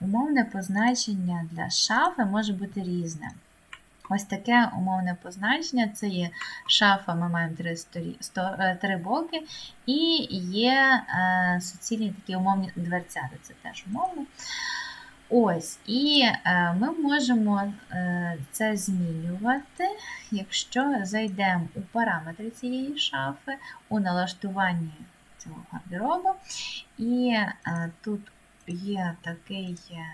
Умовне позначення для шафи може бути різне. Ось таке умовне позначення це є шафа, ми маємо три, сторі, сто, е, три боки, і є е, суцільні такі умовні дверцята, це теж умовно. Ось, і е, ми можемо е, це змінювати, якщо зайдемо у параметри цієї шафи, у налаштуванні цього гардеробу, і е, тут є такий е,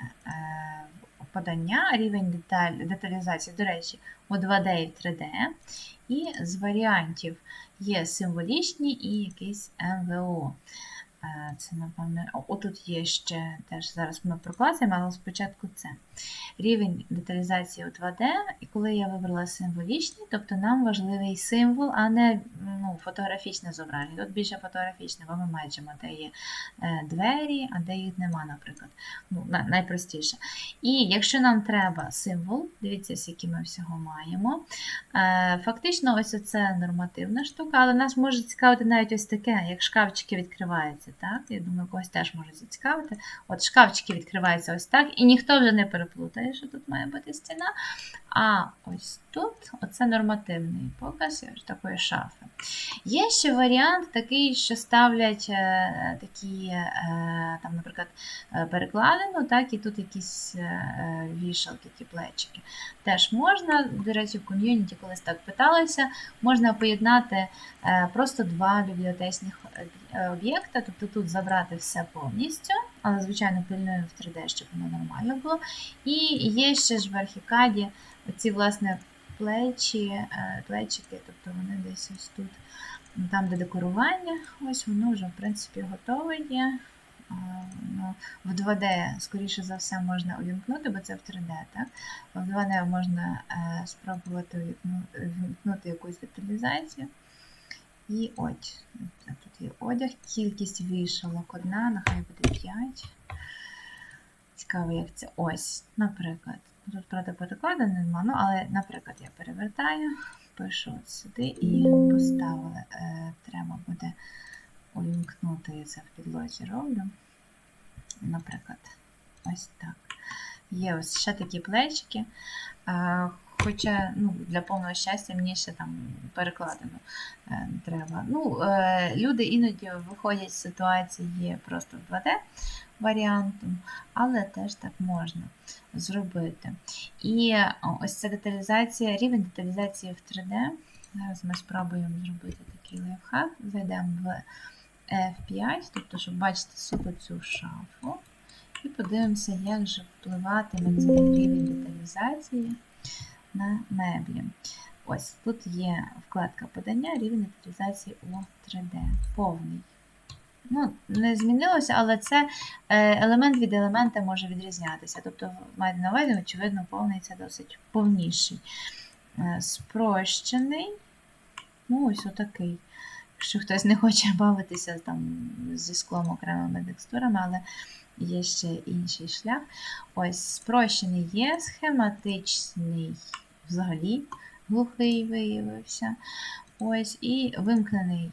подання, рівень деталь, деталізації, до речі, у 2D і 3D. І з варіантів є символічні і якийсь МВО. Е, Це, напевно, о, отут є ще теж зараз ми прокласимо, але спочатку це. Рівень деталізації у 2D, і коли я вибрала символічний, тобто нам важливий символ, а не ну, фотографічне зображення. Тут більше фотографічне, бо ми бачимо, де є е, двері, а де їх нема, наприклад. Ну, найпростіше. І якщо нам треба символ, дивіться, скільки ми всього маємо. Е, Фактично, ось це нормативна штука, але нас може цікавити навіть ось таке, як шкафчики відкриваються. Так? Я думаю, когось теж може зацікавити. От шкафчики відкриваються ось так, і ніхто вже не переплутає, що тут має бути стіна. А ось тут оце нормативний показ такої шафи. Є ще варіант такий, що ставлять е, такі, е, там, наприклад, е, перекладину, так, і тут якісь вішалки, такі плечики. Теж можна, до речі, в ком'юніті колись так питалися, можна поєднати просто два бібліотечних об'єкта, тобто тут забрати все повністю, але, звичайно, пильнуємо в 3D, щоб воно нормально було. І є ще ж в архікаді оці, власне, плечі, е, плечики, тобто вони десь ось тут, там, де декорування, ось воно вже, в принципі, готове є. Ну, В 2D, скоріше за все, можна увімкнути, бо це в 3D, так? В 2D можна е, спробувати увімкнути якусь деталізацію. І от, тут є одяг, кількість вішалок одна, нехай буде 5. Цікаво, як це. Ось, наприклад. Тут правда перекладу нема, ну, але, наприклад, я перевертаю, пишу сюди і поставили. Е, треба буде увімкнути це в підлозі роблю. Наприклад, ось так. Є ось ще такі плечики. Е, Хоча ну, для повного щастя мені ще там перекладено е, треба. Ну, люди іноді виходять з ситуації просто в 2D варіантом, але теж так можна зробити. І ось ця деталізація, рівень деталізації в 3D. Зараз ми спробуємо зробити такий лайфхак. Зайдемо в F5, тобто, щоб бачити суто цю шафу. І подивимося, як же впливатиме цей рівень деталізації на меблі. Ось тут є вкладка подання, рівень деталізації у 3D. Повний. Ну, не змінилося, але це е, елемент від елемента може відрізнятися. Тобто, маєте на увазі, очевидно, повний досить повніший. Е, Спрощений. Ну, ось отакий. Якщо хтось не хоче бавитися там зі склом окремими текстурами, але є ще інший шлях. Ось спрощений є, схематичний взагалі глухий виявився. Ось, і вимкнений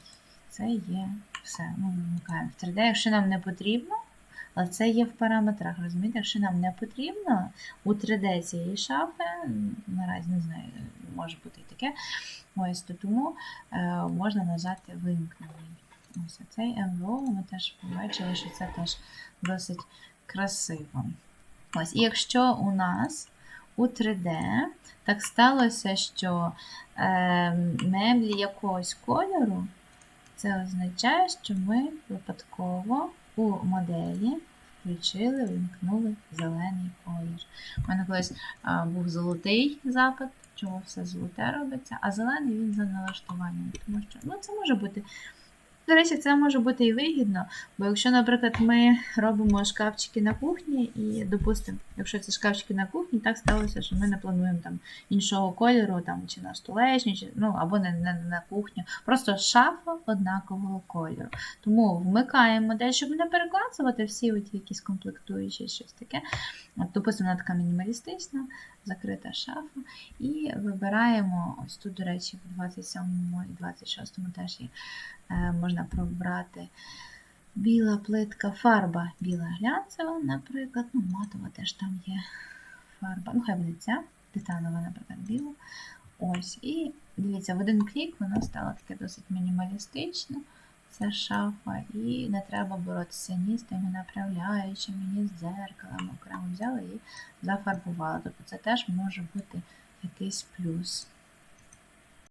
це є все. Ми вимикаємо в 3D. Якщо нам не потрібно, але це є в параметрах, розумієте, якщо нам не потрібно у 3D цієї шафи, наразі не знаю, може бути і таке. Ось то тому е, можна нажати вимкнений. Ось цей МВО ми теж побачили, що це теж досить красиво. Ось, і якщо у нас у 3D так сталося, що е, меблі якогось кольору, це означає, що ми випадково у моделі включили, вимкнули зелений колір. У мене колись був золотий запит, чого все золоте робиться, а зелений він за налаштуванням. Тому що ну, це може бути. До речі, це може бути і вигідно, бо якщо, наприклад, ми робимо шкафчики на кухні, і, допустимо, якщо це шкафчики на кухні, так сталося, що ми не плануємо там іншого кольору, там, чи на столешню, чи, ну, або не, не на кухню. Просто шафа однакового кольору. Тому вмикаємо модель, щоб не переклацувати всі от якісь комплектуючі щось таке. От, допустимо, вона така мінімалістична, закрита шафа. І вибираємо, ось тут, до речі, в 27 і 26 теж є, е, можна пробрати Біла плитка, фарба біла глянцева, наприклад. Ну, матова теж там є фарба. Ну, хай буде ця, титанова, наприклад, біла. Ось. І дивіться, в один клік воно стало таке досить мінімалістично. Це шафа, і не треба боротися ні з тими направляючими, ні з дзеркалами. Окремо взяли і зафарбували. Тобто це теж може бути якийсь плюс.